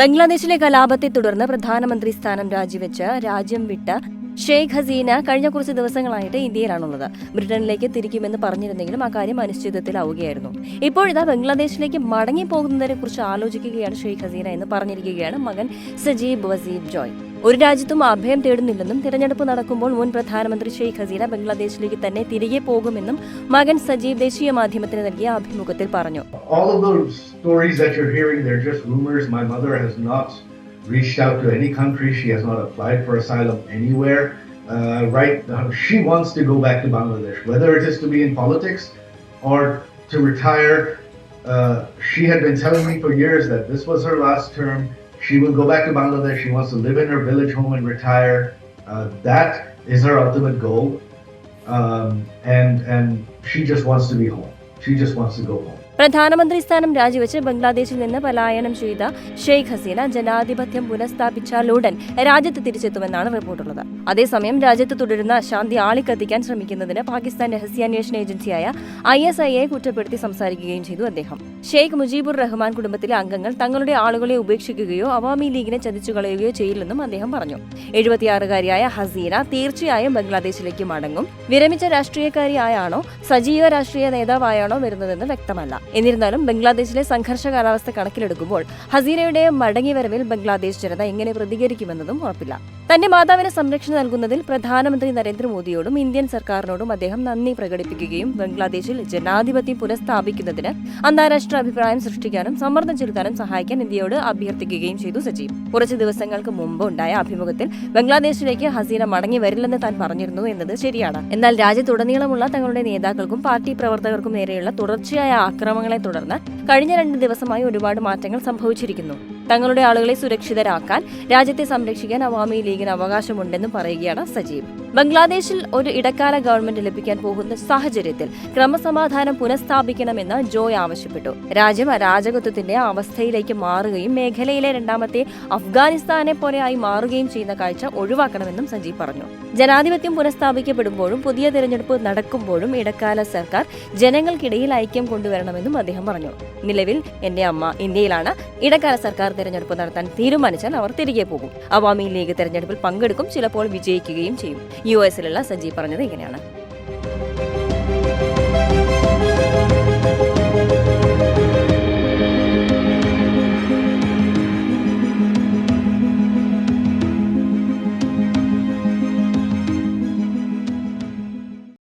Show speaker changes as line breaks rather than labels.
ബംഗ്ലാദേശിലെ കലാപത്തെ തുടർന്ന് പ്രധാനമന്ത്രി സ്ഥാനം രാജിവെച്ച് രാജ്യം വിട്ട ഷെയ്ഖ് ഹസീന കഴിഞ്ഞ കുറച്ച് ദിവസങ്ങളായിട്ട് ഇന്ത്യയിലാണുള്ളത്. ബ്രിട്ടനിലേക്ക് തിരിക്കുമെന്ന് പറഞ്ഞിരുന്നെങ്കിലും അക്കാര്യം അനിശ്ചിതത്തിലാവുകയായിരുന്നു. ഇപ്പോഴിതാ ബംഗ്ലാദേശിലേക്ക് മടങ്ങി പോകുന്നതിനെ കുറിച്ച് ആലോചിക്കുകയാണ് ഷെയ്ഖ് ഹസീന എന്ന് പറഞ്ഞിരിക്കുകയാണ് മകൻ സജീബ് വസീബ് ജോയ്. ഒരു രാജ്യത്തും അഭയം തേടുന്നില്ലെന്നും തിരഞ്ഞെടുപ്പ് നടക്കുമ്പോൾ മുൻ പ്രധാനമന്ത്രി ഷെയ്ഖ് ഹസീന ബംഗ്ലാദേശിലേക്ക് തന്നെ തിരികെ പോകുമെന്നും മകൻ സജീവ് ദേശീയ മാധ്യമത്തിന് നൽകിയ അഭിമുഖത്തിൽ പറഞ്ഞു
reached out to any country. She has not applied for asylum anywhere. Uh, right she wants to go back to Bangladesh, whether it is to be in politics or to retire. Uh, she had been telling me for years that this was her last term. She will go back to Bangladesh. She wants to live in her village home and retire. Uh, that is her ultimate goal. Um, and and she just wants to be home. She just wants to go home.
പ്രധാനമന്ത്രി സ്ഥാനം രാജിവെച്ച് ബംഗ്ലാദേശിൽ നിന്ന് പലായനം ചെയ്ത ഷെയ്ഖ് ഹസീന ജനാധിപത്യം പുനഃസ്ഥാപിച്ചാലുടൻ രാജ്യത്ത് തിരിച്ചെത്തുമെന്നാണ് റിപ്പോർട്ടുള്ളത്. അതേസമയം രാജ്യത്ത് തുടരുന്ന ശാന്തി ആളിക്കത്തിക്കാൻ ശ്രമിക്കുന്നതിന് പാകിസ്ഥാൻ രഹസ്യാന്വേഷണ ഏജൻസിയായ ഐ എസ് ഐ എ കുറ്റപ്പെടുത്തി സംസാരിക്കുകയും ചെയ്തു അദ്ദേഹം. ഷെയ്ഖ് മുജീബുർ റഹ്മാൻ കുടുംബത്തിലെ അംഗങ്ങൾ തങ്ങളുടെ ആളുകളെ ഉപേക്ഷിക്കുകയോ അവാമി ലീഗിനെ ചതിച്ചു കളയുകയോ ചെയ്യില്ലെന്നും അദ്ദേഹം പറഞ്ഞു. എഴുപത്തിയാറുകാരിയായ ഹസീന തീർച്ചയായും ബംഗ്ലാദേശിലേക്ക് മടങ്ങും. വിരമിച്ച രാഷ്ട്രീയക്കാരിയായാണോ സജീവ രാഷ്ട്രീയ നേതാവായാണോ വരുന്നതെന്ന് വ്യക്തമല്ല. എന്നിരുന്നാലും ബംഗ്ലാദേശിലെ സംഘർഷ കാലാവസ്ഥ കണക്കിലെടുക്കുമ്പോൾ ഹസീനയുടെ മടങ്ങിവരവിൽ ബംഗ്ലാദേശ് ജനത എങ്ങനെ പ്രതികരിക്കുമെന്നതും ഉറപ്പില്ല തന്റെ മാതാവിന് സംരക്ഷണം നൽകുന്നതിൽ പ്രധാനമന്ത്രി നരേന്ദ്രമോദിയോടും ഇന്ത്യൻ സർക്കാരിനോടും അദ്ദേഹം നന്ദി പ്രകടിപ്പിക്കുകയും ബംഗ്ലാദേശിൽ ജനാധിപത്യം പുനഃസ്ഥാപിക്കുന്നതിന് അന്താരാഷ്ട്ര അഭിപ്രായം സൃഷ്ടിക്കാനും സമ്മർദ്ദം ചെലുത്താനും സഹായിക്കാൻ ഇന്ത്യയോട് അഭ്യർത്ഥിക്കുകയും ചെയ്തു സജീവ് കുറച്ച് ദിവസങ്ങൾക്ക് മുമ്പ് ഉണ്ടായ അഭിമുഖത്തിൽ ബംഗ്ലാദേശിലേക്ക് ഹസീന മടങ്ങി വരില്ലെന്ന് താൻ പറഞ്ഞിരുന്നു എന്നത് ശരിയാണ്. എന്നാൽ രാജ്യത്തുടനീളമുള്ള തങ്ങളുടെ നേതാക്കൾക്കും പാർട്ടി പ്രവർത്തകർക്കും നേരെയുള്ള തുടർച്ചയായ ആക്രമണങ്ങളെ തുടർന്ന് കഴിഞ്ഞ രണ്ട് ദിവസമായി ഒരുപാട് മാറ്റങ്ങൾ സംഭവിച്ചിരിക്കുന്നു. തങ്ങളുടെ ആളുകളെ സുരക്ഷിതരാക്കാൻ രാജ്യത്തെ സംരക്ഷിക്കാൻ അവാമി ലീഗിന് അവകാശമുണ്ടെന്നും പറയുകയാണ് സജീവ്. ബംഗ്ലാദേശിൽ ഒരു ഇടക്കാല ഗവൺമെന്റ് ലഭിക്കാൻ പോകുന്ന സാഹചര്യത്തിൽ ക്രമസമാധാനം പുനഃസ്ഥാപിക്കണമെന്ന് ജോയ് ആവശ്യപ്പെട്ടു. രാജ്യം അരാജകത്വത്തിന്റെ അവസ്ഥയിലേക്ക് മാറുകയും മേഖലയിലെ രണ്ടാമത്തെ അഫ്ഗാനിസ്ഥാനെ പോലെയായി മാറുകയും ചെയ്യുന്ന കാഴ്ച ഒഴിവാക്കണമെന്നും സജീവ് പറഞ്ഞു. ജനാധിപത്യം പുനഃസ്ഥാപിക്കപ്പെടുമ്പോഴും പുതിയ തെരഞ്ഞെടുപ്പ് നടക്കുമ്പോഴും ഇടക്കാല സർക്കാർ ജനങ്ങൾക്കിടയിൽ ഐക്യം കൊണ്ടുവരണമെന്നും അദ്ദേഹം പറഞ്ഞു. നിലവിൽ എന്റെ അമ്മ ഇന്ത്യയിലാണ്. ഇടക്കാല സർക്കാർ തെരഞ്ഞെടുപ്പ് നടത്താൻ തീരുമാനിച്ചാൽ അവർ തിരികെ പോകും. അവാമി ലീഗ് തെരഞ്ഞെടുപ്പിൽ പങ്കെടുക്കും. ചിലപ്പോൾ വിജയിക്കുകയും ചെയ്യും. യു എസിലുള്ള സജീവ് പറഞ്ഞത് ഇങ്ങനെയാണ്.